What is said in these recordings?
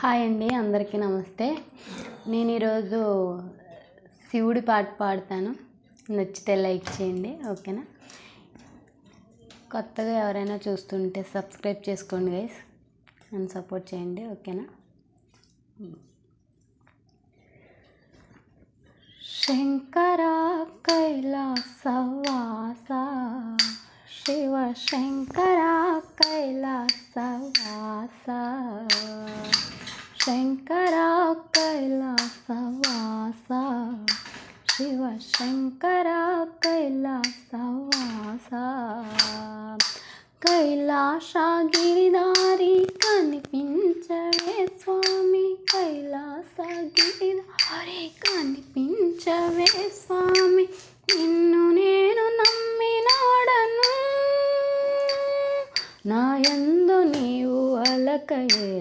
Hi అండి అందరికీ నమస్తే. నేను ఈరోజు శివుడి పాట పాడతాను. నచ్చితే లైక్ చేయండి ఓకేనా? కొత్తగా ఎవరైనా చూస్తుంటే సబ్స్క్రైబ్ చేసుకోండి గైస్. నన్ను సపోర్ట్ చేయండి ఓకేనా? శంకర కైలాసవాస శివ శంకర కైలాసవాస శంకర కైలాసవాస శివ శంకర కైలాసవాస కైలాసగిరిదారి కనిపించవే స్వామి. కైలాసగిరిదారి కనిపించవే స్వామి. నిన్ను నేను నమ్మినాడను. నా యందు నీవు అలకయే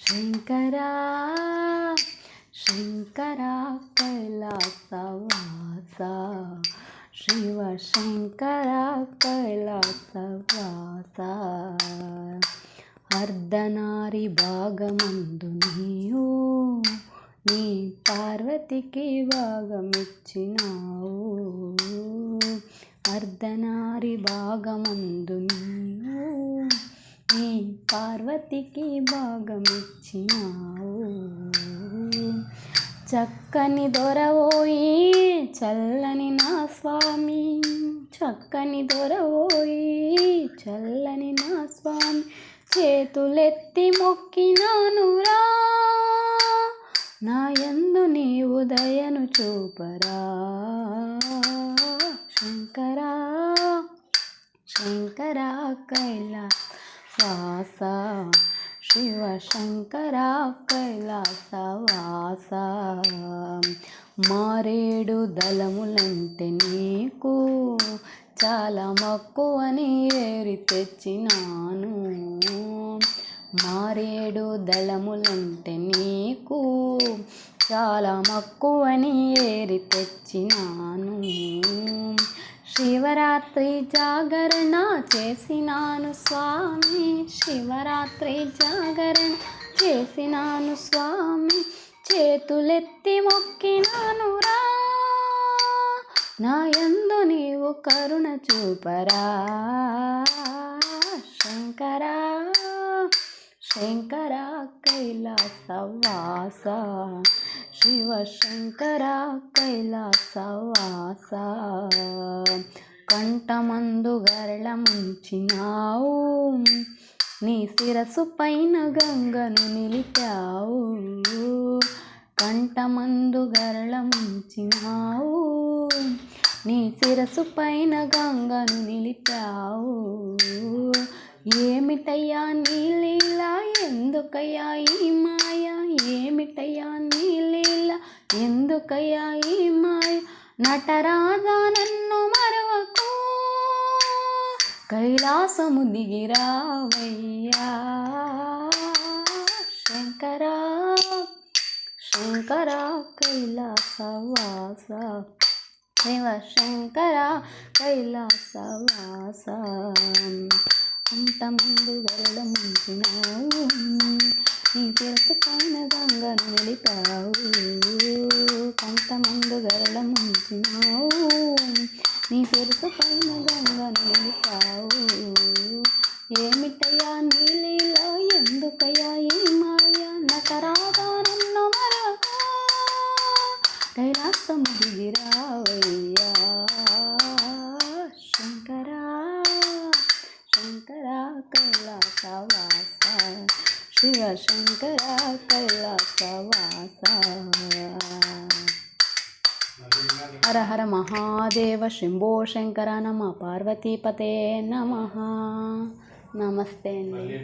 శంకరా శంకరా కైలాసవాస శివ శంకరా కైలాసవాస. అర్ధనారి భాగమందు నీవు నీ పార్వతికి భాగమిచ్చినావు. అర్ధనారి భాగమందు నీవు నీ పార్వతికి భాగమిచ్చినావు. చక్కని దొరవోయి చల్లని నా స్వామి. చక్కని దొరవోయి చల్లని నా స్వామి. చేతులెత్తి మొక్కినానురా నా యందు నీవు దయను చూపరా. శంకరా శంకరా కైలా వాస శివ శంకర కైలాస వాస. మారేడు దళములంటే నీకు చాలా మక్కువని ఏరి తెచ్చినాను. మారేడు దళములంటే నీకు చాలా మక్కువని ఏరి తెచ్చినాను. శివరాత్రి జాగరణ చేసినాను స్వామి. శివరాత్రి జాగరణ చేసినాను స్వామి. చేతులెత్తి మొక్కినాను రా. నా యందు నీవు కరుణ చూపరా. శంకరా శంకర కైలాసవాస. శివశంకర కైలాసవాస కంఠమందు గరళ ముంచినావు నీ శిరసు పైన గంగను నిలిపావు. కంఠమందు గరళ ముంచినావు. నీ శిరసు పైన గంగను నిలిపావు. ఏమిటయ్యా నీ లీలా? ఎందుకయ్యా ఈ మాయ? ఏమిటయ్యా నీ లీల? ఎందుకయ్యా ఈ మాయ? నటరాజా నన్ను మరవకు. కైలాసము దిగిరావయ్యా. శంకరా శంకరా కైలాసవాస. శివ శంకర కైలాసవాస. అంతమందు ముందు ముంచినావు నీ తిరత పైన గంగను నిలిపావు కొంతమందు ముందు ముంచినావు నీ తిరత పైన గంగను నిలిపావు ఏమిటయ్యా నీలీలో ఎందుకయ్యా ఈ మాయ? నటరాగా నన్ను మరొక కైలాసము దిగిరావయ్యా శంకర కైలాసవాస శివ శంకర కైలాసవాస హర హర మహాదేవ శంభో శంకర నమ పార్వతీపతే నమ నమస్తే అండి